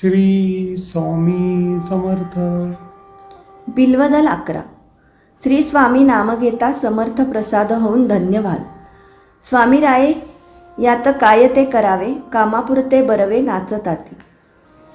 श्री स्वामी समर्थ. बिल्वदल अकरा. श्री स्वामी नाम घेता समर्थ प्रसाद होऊन धन्यवाद. स्वामी राये यात काय ते करावे कामापुरते बरवे नाचतात.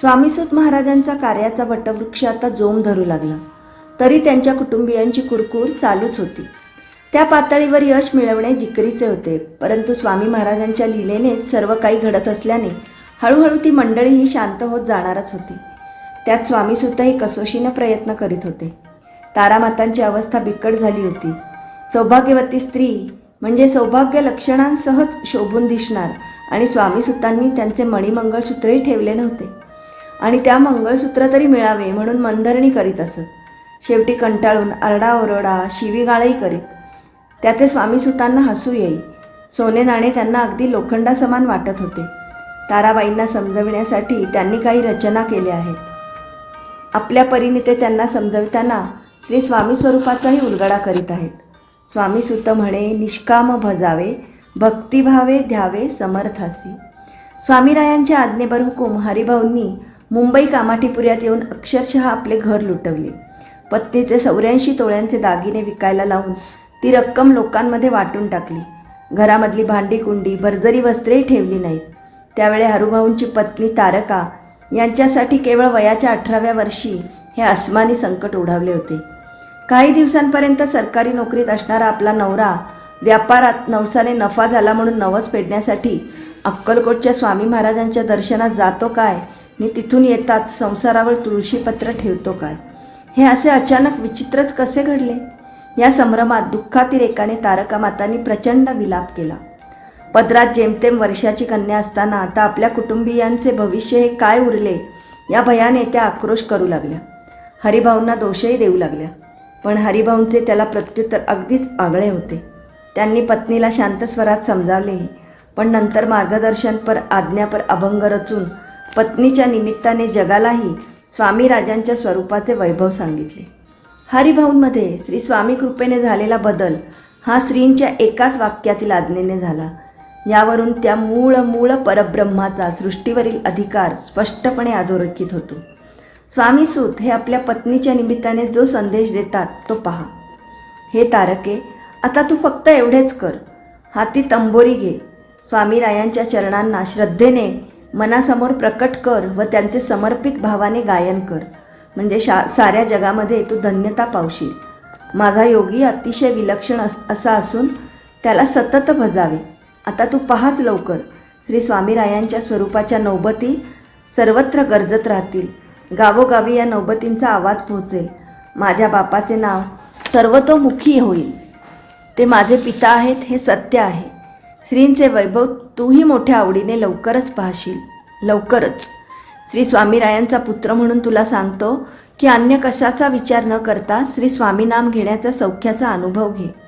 स्वामीसूत महाराजांचा कार्याचा वटवृक्ष आता जोम धरू लागला. तरी त्यांच्या कुटुंबियांची कुरकूर चालूच होती. त्या पातळीवर यश मिळवणे जिकरीचे होते परंतु स्वामी महाराजांच्या लीलेनेच सर्व काही घडत असल्याने हळूहळू ती मंडळी ही शांत होत जाणारच होती. त्यात स्वामीसुद्धाही कसोशीनं प्रयत्न करीत होते. तारामातांची अवस्था बिकट झाली होती. सौभाग्यवती स्त्री म्हणजे सौभाग्य लक्षणांसहच शोभून दिसणार आणि स्वामीसुतांनी त्यांचे मणिमंगळसूत्रही ठेवले नव्हते. आणि त्या मंगळसूत्र तरी मिळावे म्हणून मंदरणी करीत असत. शेवटी कंटाळून आरडाओरडा शिवीगाळही करीत. त्याचे स्वामीसुतांना हसू येई. सोने नाणे त्यांना अगदी लोखंडासमान वाटत होते. ताराबाईंना समजविण्यासाठी त्यांनी काही रचना केल्या आहेत. आपल्या परीने ते त्यांना समजविताना श्री स्वामी स्वरूपाचाही उलगडा करीत आहेत. स्वामी सुत म्हणे निष्काम भजावे भक्तिभावे ध्यावे समर्थासी. स्वामीरायांच्या आज्ञेवर हुकूम हरिभाऊंनी मुंबई कामाठीपुऱ्यात येऊन अक्षरशः आपले घर लुटवले. पत्नीचे चौऱ्याऐंशी तोळ्यांचे दागिने विकायला लावून ती रक्कम लोकांमध्ये वाटून टाकली. घरामधली भांडी कुंडी भरजरी वस्त्रेही ठेवली नाहीत. त्यावेळी हरुभाऊंची पत्नी तारका यांच्यासाठी केवळ वयाच्या अठराव्या वर्षी हे अस्मानी संकट ओढावले होते. काही दिवसांपर्यंत सरकारी नोकरीत असणारा आपला नवरा व्यापारात नवसाने नफा झाला म्हणून नवस फेडण्यासाठी अक्कलकोटच्या स्वामी महाराजांच्या दर्शनात जातो काय? आणि तिथून येतात संसारावर तुळशीपत्र ठेवतो काय? हे असे अचानक विचित्रच कसे घडले? या संभ्रमात दुःखातिरेकाने तारका मातांनी प्रचंड विलाप केला. पदरात जेमतेम वर्षाची कन्या असताना आता आपल्या कुटुंबियांचे भविष्य हे काय उरले या भयाने त्या आक्रोश करू लागल्या. हरिभाऊंना दोषही देऊ लागल्या. पण हरिभाऊंचे त्याला प्रत्युत्तर अगदीच आगळे होते. त्यांनी पत्नीला शांत स्वरात समजावलेही पण नंतर मार्गदर्शनपर आज्ञापर अभंग रचून पत्नीच्या निमित्ताने जगालाही स्वामी राजांच्या स्वरूपाचे वैभव सांगितले. हरिभाऊंमध्ये श्री स्वामी कृपेने झालेला बदल हा स्त्रींच्या एकाच वाक्यातील आज्ञेने झाला. यावरून त्या मूळ मूळ परब्रह्माचा सृष्टीवरील अधिकार स्पष्टपणे अधोरेखित होतो. स्वामीसूत हे आपल्या पत्नीच्या निमित्ताने जो संदेश देतात तो पहा. हे तारके आता तू फक्त एवढेच कर. हाती तंबोरी घे. स्वामीरायांच्या चरणांना श्रद्धेने मनासमोर प्रकट कर व त्यांचे समर्पित भावाने गायन कर. म्हणजे शा साऱ्या जगामध्ये तू धन्यता पावशील. माझा योगी अतिशय विलक्षण अस असा असून त्याला सतत भजावे. आता तू पहाच लवकर. श्री स्वामीरायांच्या स्वरूपाच्या नौबती सर्वत्र गरजत राहतील. गावोगावी या नौबतींचा आवाज पोहोचेल. माझ्या बापाचे नाव सर्वतोमुखी होईल. ते माझे पिता आहेत हे सत्य आहे. श्रींचे वैभव तूही मोठ्या आवडीने लवकरच पाहशील. लवकरच. श्री स्वामीरायांचा पुत्र म्हणून तुला सांगतो की अन्य कशाचा विचार न करता श्री स्वामी नाम घेण्याचा सौख्याचा अनुभव घे.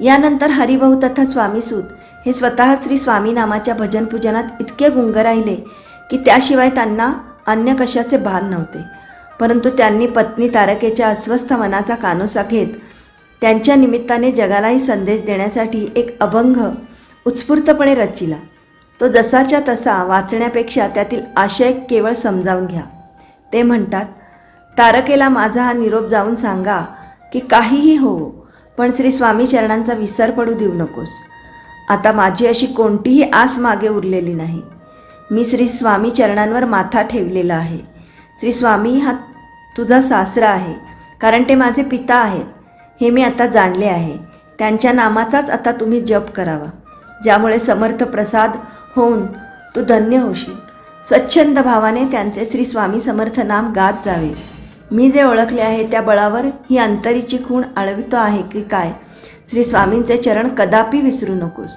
यानंतर हरिभाऊ तथा स्वामीसूत हे स्वतः श्री स्वामी नामाच्या भजन पूजनात इतके गुंग राहिले की त्याशिवाय त्यांना अन्य कशाचे भान नव्हते. परंतु त्यांनी पत्नी तारकेच्या अस्वस्थ मनाचा कानोसा घेत त्यांच्या निमित्ताने जगालाही संदेश देण्यासाठी एक अभंग उत्स्फूर्तपणे रचिला. तो जसाच्या तसा वाचण्यापेक्षा त्यातील आशय केवळ समजावून घ्या. ते म्हणतात तारकेला माझा हा निरोप जाऊन सांगा की काहीही होवो. पण श्री स्वामी चरणांचा विसर पडू देऊ नकोस. आता माझी अशी कोणतीही आस मागे उरलेली नाही. मी श्री स्वामी चरणांवर माथा ठेवलेला आहे. श्री स्वामी हा तुझा सासरा आहे कारण ते माझे पिता आहेत. हे मी आता जाणले आहे. त्यांच्या नामाचाच आता तुम्ही जप करावा. ज्यामुळे समर्थ प्रसाद होऊन तू धन्य होशील. स्वच्छंद भावाने त्यांचे श्री स्वामी समर्थ नाम गात जावे. मी जे ओळखले आहे त्या बळावर ही अंतरीची खूण आळवितो आहे की काय? श्री स्वामींचे चरण कदापि विसरू नकोस.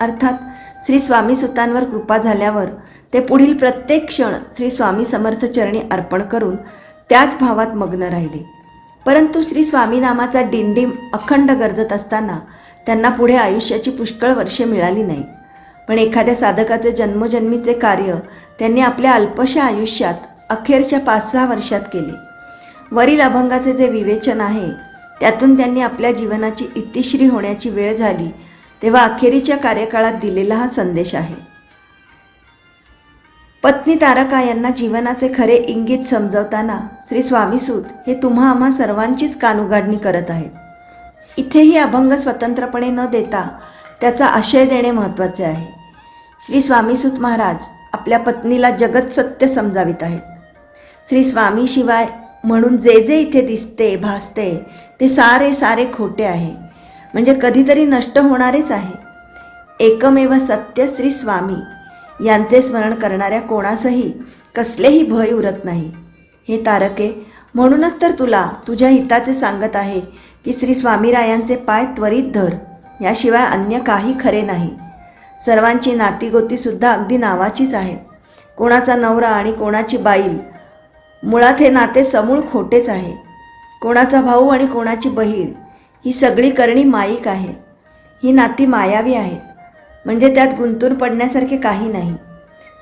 अर्थात श्री स्वामी सुतांवर कृपा झाल्यावर ते पुढील प्रत्येक क्षण श्री स्वामी समर्थ चरणी अर्पण करून त्याच भावात मग्न राहिले. परंतु श्री स्वामी नामाचा डिंडीम अखंड गरजत असताना त्यांना पुढे आयुष्याची पुष्कळ वर्षे मिळाली नाही. पण एखाद्या साधकाचे जन्मजन्मीचे कार्य त्यांनी आपल्या अल्पशा आयुष्यात अखेरच्या पाच सहा वर्षात केले. वरील अभंगाचे जे विवेचन आहे त्यातून त्यांनी आपल्या जीवनाची इतिश्री होण्याची वेळ झाली तेव्हा अखेरीच्या कार्यकाळात दिलेला हा संदेश आहे. पत्नी तारका यांना जीवनाचे खरे इंगित समजवताना श्री स्वामीसूत हे तुम्हा आम्हा सर्वांचीच कानउघाडणी करत आहेत. इथेही अभंग स्वतंत्रपणे न देता त्याचा आशय देणे महत्त्वाचे आहे. श्री स्वामीसूत महाराज आपल्या पत्नीला जगत सत्य समजावित आहेत. श्री स्वामी शिवाय म्हणून जे जे इथे दिसते भासते ते सारे सारे खोटे आहे. म्हणजे कधीतरी नष्ट होणारेच आहे. एकमेव सत्य श्री स्वामी. यांचे स्मरण करणाऱ्या कोणासही कसलेही भय उरत नाही. हे तारके म्हणूनच तर तुला तुझ्या हिताचे सांगत आहे की श्री स्वामीरायांचे पाय त्वरित धर. याशिवाय अन्य काही खरे नाही. सर्वांची नातीगोतीसुद्धा अगदी नावाचीच आहेत. कोणाचा नवरा आणि कोणाची बाईल मुळात हे नाते समूळ खोटेच आहे. कोणाचा भाऊ आणि कोणाची बहीण ही सगळी करणी माईक आहे. ही नाती मायावी आहेत. म्हणजे त्यात गुंतून पडण्यासारखे काही नाही.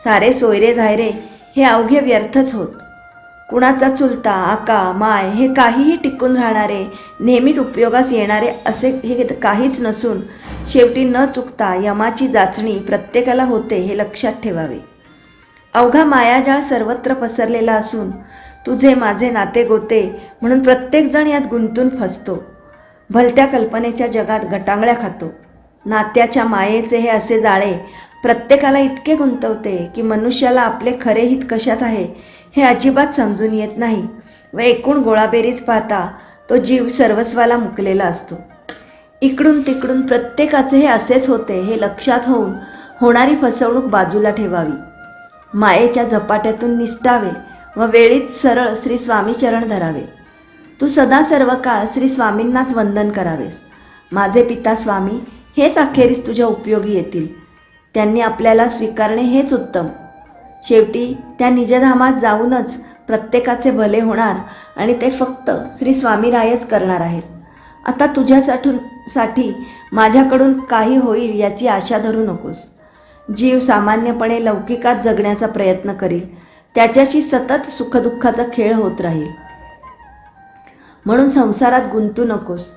सारे सोयरे धायरे हे अवघे व्यर्थच होत. कुणाचा चुलता आका माय हे काहीही टिकून राहणारे नेहमीच उपयोगास येणारे असे हे काहीच नसून शेवटी न चुकता यमाची जाचणी प्रत्येकाला होते हे लक्षात ठेवावे. अवघा मायाजाळ सर्वत्र पसरलेला असून तुझे माझे नाते गोते म्हणून प्रत्येकजण यात गुंतून फसतो. भलत्या कल्पनेच्या जगात गटांगळ्या खातो. नात्याच्या मायेचे हे असे जाळे प्रत्येकाला इतके गुंतवते की मनुष्याला आपले खरे हित कशात आहे हे अजिबात समजून येत नाही व एकूण गोळाबेरीज पाहता तो जीव सर्वस्वाला मुकलेला असतो. इकडून तिकडून प्रत्येकाचे हे असेच होते हे लक्षात होऊन होणारी फसवणूक बाजूला ठेवावी. मायेच्या झपाट्यातून निष्ठावे व वेळीच सरळ श्री स्वामीचरण धरावे. तू सदा सर्व काळ श्री स्वामींनाच वंदन करावेस. माझे पिता स्वामी हेच अखेरीस तुझ्या उपयोगी येतील. त्यांनी आपल्याला स्वीकारणे हेच उत्तम. शेवटी त्या निजधामात जाऊनच प्रत्येकाचे भले होणार आणि ते फक्त श्री स्वामीरायच करणार आहेत. आता तुझ्यासाठून साठी माझ्याकडून काही होईल याची आशा धरू नकोस. जीव सामान्यपणे लौकिकात जगण्याचा प्रयत्न करील. त्याच्याशी सतत सुखदुःखाचा खेळ होत राहील. म्हणून संसारात गुंतू नकोस.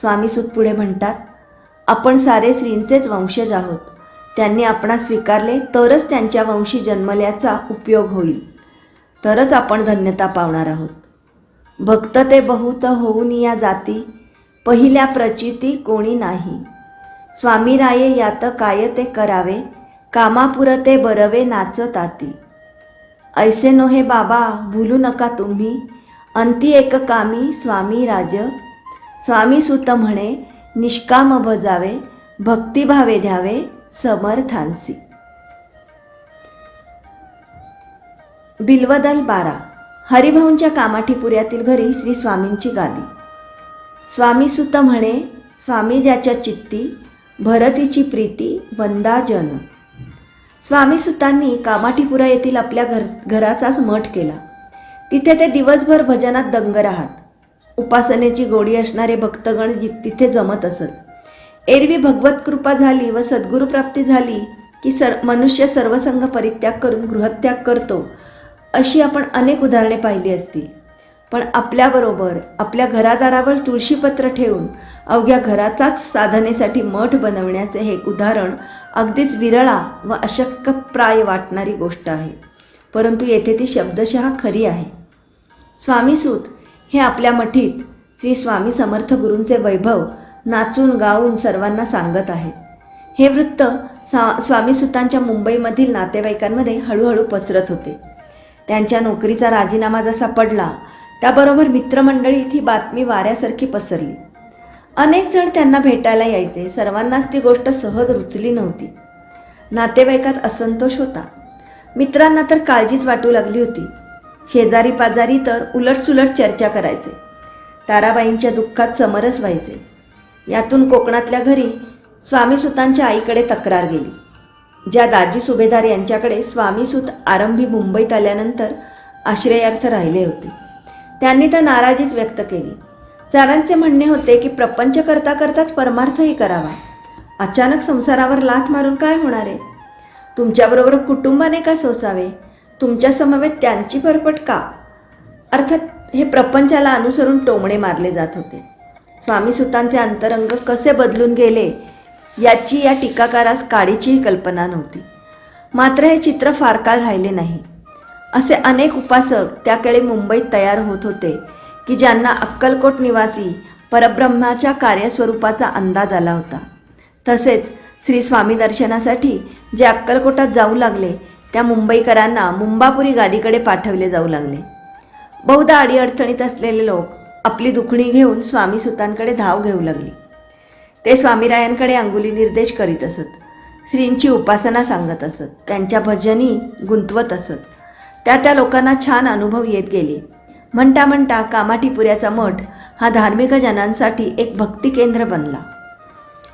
स्वामीसूत पुढे म्हणतात आपण सारे श्रींचेच वंशज आहोत. त्यांनी आपणास स्वीकारले तरच त्यांच्या वंशी जन्मल्याचा उपयोग होईल. तरच आपण धन्यता पावणार आहोत. भक्त ते बहुत होऊन या जाती पहिल्या प्रचिती कोणी नाही. स्वामीराये यात काय ते करावे कामापुरते बरवे नाचताती. ऐसे नो हे बाबा भूलू नका तुम्ही. अंती एक कामी स्वामी राज. स्वामी सुत म्हणे निष्काम भजावे भक्तिभावे द्यावे समर्थांसी. बिल्वदल बारा. हरिभाऊंच्या कामाठीपुऱ्यातील घरी श्री स्वामींची गादी. स्वामी सुत म्हणे स्वामी ज्याच्या चित्ती भरतीची प्रीती वंदाजन स्वामीसुतांनी स्वामी सुतांनी कामाठीपुरा येथील आपल्या घर घराचाच मठ केला. तिथे ते दिवसभर भजनात दंग राहत. उपासनेची गोडी असणारे भक्तगण जि- तिथे जमत असत. एरवी भगवत कृपा झाली व सद्गुरुप्राप्ती झाली की सर मनुष्य सर्वसंग परित्याग करून गृहत्याग करतो अशी आपण अनेक उदाहरणे पाहिली असतील. पण आपल्याबरोबर आपल्या घरादारावर तुळशीपत्र ठेवून अवघ्या घराचाच साधनेसाठी मठ बनवण्याचे हे उदाहरण अगदीच विरळा व अशक्यप्राय वाटणारी गोष्ट आहे. परंतु येथे ती शब्दशः खरी आहे. स्वामीसूत हे आपल्या मठीत श्री स्वामी समर्थ गुरूंचे वैभव नाचून गाऊन सर्वांना सांगत आहेत. हे वृत्त सा स्वामीसुतांच्या मुंबईमधील नातेवाईकांमध्ये हळूहळू पसरत होते. त्यांच्या नोकरीचा राजीनामा जसा पडला त्याबरोबर मित्रमंडळीत ही बातमी वाऱ्यासारखी पसरली. अनेक जण त्यांना भेटायला यायचे. सर्वांनाच ती गोष्ट सहज रुचली नव्हती. नातेवाईकात असंतोष होता. मित्रांना तर काळजीच वाटू लागली होती. शेजारी पाजारी तर उलटसुलट चर्चा करायचे. ताराबाईंच्या दुःखात समरस व्हायचे. यातून कोकणातल्या घरी स्वामीसुतांच्या आईकडे तक्रार गेली. ज्या दाजी सुभेदार यांच्याकडे स्वामीसूत आरंभी मुंबईत आल्यानंतर आश्रयार्थ राहिले होते. त्यांनी तर नाराजीच व्यक्त केली. सरांचे म्हणणे होते की प्रपंच करता करताच परमार्थही करावा. अचानक संसारावर लाथ मारून काय होणार आहे? तुमच्याबरोबर कुटुंबाने का सोसावे? तुमच्या समवेत त्यांची भरपट का? अर्थात हे प्रपंचाला अनुसरून टोमणे मारले जात होते. स्वामी सुतांचे अंतरंग कसे बदलून गेले याची या टीकाकारास काडीचीही कल्पना नव्हती. मात्र हे चित्र फार काळ राहिले नाही. असे अनेक उपासक त्याकडे मुंबईत तयार होत होते. की ज्यांना अक्कलकोट निवासी परब्रह्माच्या कार्यस्वरूपाचा अंदाज आला होता. तसेच श्री स्वामी दर्शनासाठी जे अक्कलकोटात जाऊ लागले त्या मुंबईकरांना मुंबापुरी गादीकडे पाठवले जाऊ लागले. बहुधा अडीअडचणीत असलेले लोक आपली दुखणी घेऊन स्वामी सुतांकडे धाव घेऊ लागली. ते स्वामीरायांकडे अंगुली निर्देश करीत असत श्रींची उपासना सांगत असत त्यांच्या भजनी गुंतवत असत. त्या त्या लोकांना छान अनुभव येत गेले. म्हणता म्हणता कामाठीपुऱ्याचा मठ हा धार्मिक जनांसाठी एक भक्ती केंद्र बनला.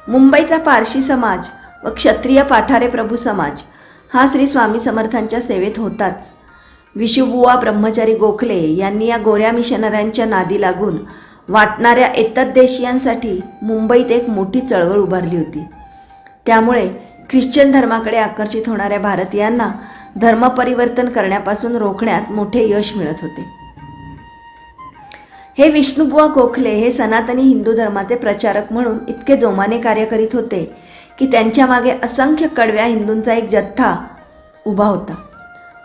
मुंबईचा पारशी समाज व क्षत्रिय पाठारे प्रभू समाज हा श्री स्वामी समर्थांच्या सेवेत होताच. विशुबुवा ब्रह्मचारी गोखले यांनी या गोऱ्या मिशनऱ्यांच्या नादी लागून वाटणाऱ्या एतद्देशीयांसाठी मुंबईत एक मोठी चळवळ उभारली होती. त्यामुळे ख्रिश्चन धर्माकडे आकर्षित होणाऱ्या भारतीयांना धर्मपरिवर्तन करण्यापासून रोखण्यात मोठे यश मिळत होते. हे विष्णुबुवा गोखले हे सनातनी हिंदू धर्माचे प्रचारक म्हणून इतके जोमाने कार्य करीत होते की त्यांच्या मागे असंख्य कडव्या हिंदूंचा एक जथ्था उभा होता.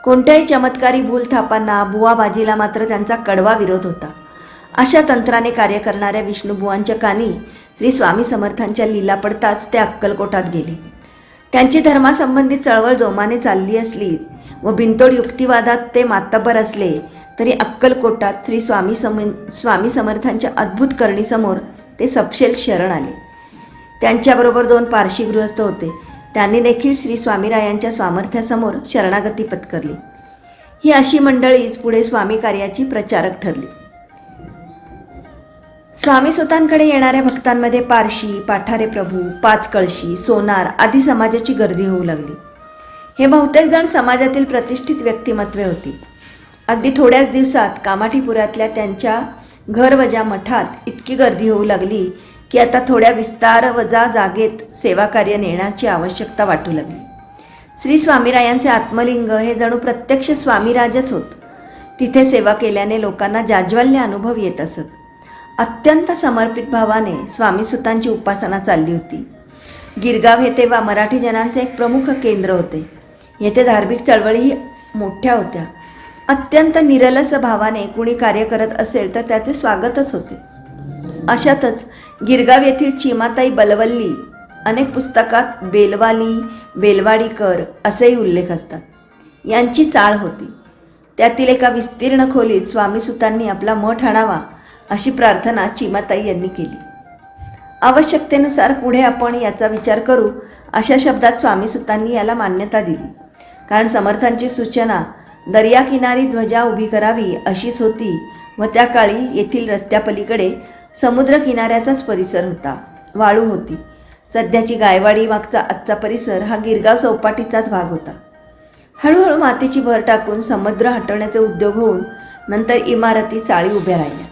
कोणत्याही चमत्कारी भूल थापांना बुवाबाजीला मात्र त्यांचा कडवा विरोध होता. अशा तंत्राने कार्य करणाऱ्या विष्णुबुवांच्या कानी श्री स्वामी समर्थांच्या लीला पडताच ते अक्कलकोटात गेले. त्यांची धर्मासंबंधी चळवळ जोमाने चालली असली व बिनतोड युक्तिवादात ते मातब्बर असले तरी अक्कलकोटात श्री स्वामी सम स्वामी समर्थांच्या अद्भुत करणीसमोर ते सपशेल शरण आले. त्यांच्याबरोबर दोन पारशी गृहस्थ होते. त्यांनी देखील श्री स्वामीरायांच्या सामर्थ्यासमोर शरणागती पत्करली. ही अशी मंडळीच पुढे स्वामी कार्याची प्रचारक ठरली. स्वामी स्वतःकडे येणाऱ्या भक्तांमध्ये पारशी पाठारे प्रभू पाच कळशी सोनार आदी समाजाची गर्दी होऊ लागली. हे बहुतेक जण समाजातील प्रतिष्ठित व्यक्तिमत्वे होती. अगदी थोड्याच दिवसात कामाठीपुरातल्या त्यांच्या घरवजा मठात इतकी गर्दी होऊ लागली की आता थोड्या विस्तार वजा जागेत सेवा कार्य नेण्याची आवश्यकता वाटू लागली. श्री स्वामीरायांचे आत्मलिंग हे जणू प्रत्यक्ष स्वामीराजच होत. तिथे सेवा केल्याने लोकांना जाज्वल्य अनुभव येत असत. अत्यंत समर्पित भावाने स्वामी सुतांची उपासना चालली होती. गिरगाव हे तेव्हा मराठी जनांचे एक प्रमुख केंद्र होते. येथे धार्मिक चळवळीही मोठ्या होत्या. अत्यंत निरलस भावाने कुणी कार्य करत असेल तर त्याचे स्वागतच होते. अशातच गिरगाव येथील चिमाताई बलवल्ली अनेक पुस्तकात बेलवाली बेलवाडीकर असेही उल्लेख असतात. यांची चाळ होती. त्यातील एका विस्तीर्ण खोलीत स्वामीसुतांनी आपला मठ आणावा अशी प्रार्थना चिमाताई यांनी केली. आवश्यकतेनुसार पुढे आपण याचा विचार करू अशा शब्दात स्वामीसुतांनी याला मान्यता दिली. कारण समर्थांची सूचना दर्याकिनारी ध्वजा उभी करावी अशीच होती व त्या काळी येथील रस्त्यापलीकडे समुद्र किनाऱ्याचाच परिसर होता वाळू होती. सध्याची गायवाडी मागचा आजचा परिसर हा गिरगाव चौपाटीचाच भाग होता. हळूहळू मातीची भर टाकून समुद्र हटवण्याचे उद्योग होऊन नंतर इमारती चाळी उभ्या राहिल्या.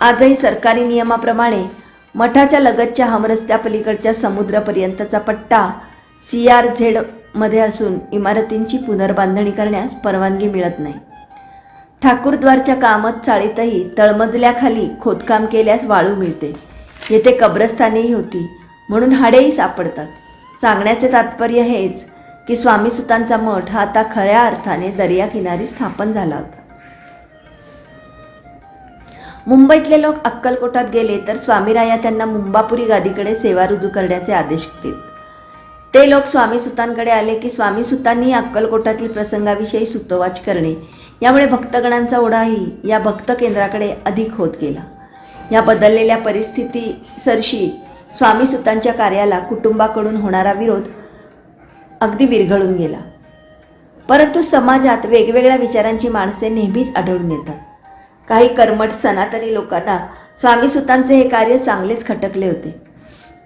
आजही सरकारी नियमाप्रमाणे मठाच्या लगतच्या हमरस्त्यापलीकडच्या समुद्रापर्यंतचा पट्टा सी आर झेड मध्ये असून इमारतींची पुनर्बांधणी करण्यास परवानगी मिळत नाही. ठाकूरद्वारच्या कामत चाळीतही तळमजल्याखाली खोदकाम केल्यास वाळू मिळते. येथे कब्रस्थानेही होती म्हणून हाडेही सापडतात. सांगण्याचे तात्पर्य हेच की स्वामीसुतांचा मठ हा आता खऱ्या अर्थाने दर्याकिनारी स्थापन झाला होता. मुंबईतले लोक अक्कलकोटात गेले तर स्वामीराया त्यांना मुंबापुरी गादीकडे सेवा रुजू करण्याचे आदेश देत. ते लोक स्वामीसुतांकडे आले की स्वामीसुतांनी अक्कलकोटातील प्रसंगाविषयी सुतोवाच करणे. यामुळे भक्तगणांचा ओढाही या भक्त केंद्राकडे अधिक होत गेला. या बदललेल्या परिस्थिती सरशी स्वामीसुतांच्या कार्याला कुटुंबाकडून होणारा विरोध अगदी विरघळून गेला. परंतु समाजात वेगवेगळ्या विचारांची माणसे नेहमीच आढळून येतात. काही कर्मठ सनातनी लोकांना स्वामीसुतांचे हे कार्य चांगलेच खटकले होते.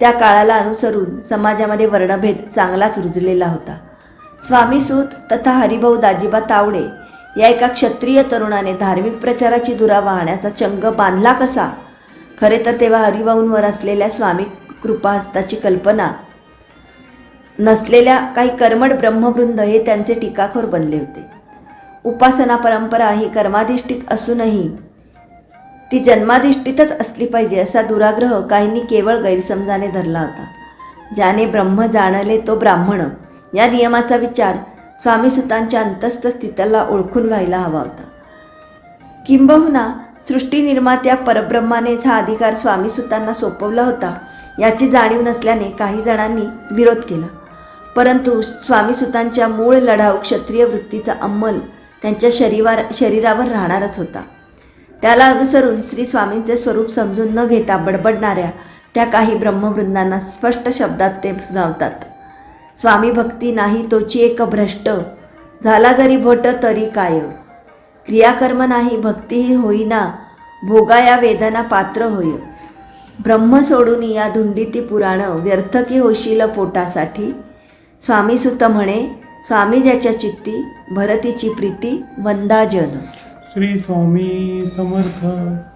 त्या काळाला अनुसरून समाजामध्ये वर्णभेद चांगलाच रुजलेला होता. स्वामीसूत तथा हरिभाऊ दाजीबा तावडे या एका क्षत्रिय तरुणाने धार्मिक प्रचाराची धुरा वाहण्याचा चंग बांधला कसा? खरे तर तेव्हा हरिभाऊंवर असलेल्या स्वामी कृपाहस्ताची कल्पना नसलेल्या काही कर्मड ब्रह्मवृंद हे त्यांचे टीकाखोर बनले होते. उपासना परंपरा ही कर्माधिष्ठित असूनही ती जन्माधिष्ठितच असली पाहिजे असा दुराग्रह काहींनी केवळ गैरसमजाने धरला होता. ज्याने ब्रह्म जाणले तो ब्राह्मण. या नियमाचा विचार स्वामीसुतांच्या अंतस्थ स्थितीला ओळखून व्हायला हवा होता. किंबहुना सृष्टी निर्मात्या परब्रह्मानेच हा अधिकार स्वामीसुतांना सोपवला होता याची जाणीव नसल्याने काही जणांनी विरोध केला. परंतु स्वामीसुतांच्या मूळ लढाऊ क्षत्रिय वृत्तीचा अंमल त्यांच्या शरीरावर शरीरावर राहणारच होता. त्याला अनुसरून श्री स्वामींचे स्वरूप समजून न घेता बडबडणाऱ्या त्या काही ब्रह्मवृंदांना स्पष्ट शब्दात ते सुनावतात. स्वामी भक्ती नाही तोची एक भ्रष्ट झाला जरी भट तरी काय. क्रियाकर्म नाही भक्तीही होईना भोगा या वेदना पात्र होय. ब्रह्म सोडून या धुंडीती पुराण व्यर्थ की होशील पोटासाठी? स्वामी सुत म्हणे स्वामी ज्याच्या चित्ती भरतीची प्रीती वंदाजन. श्री स्वामी समर्थ.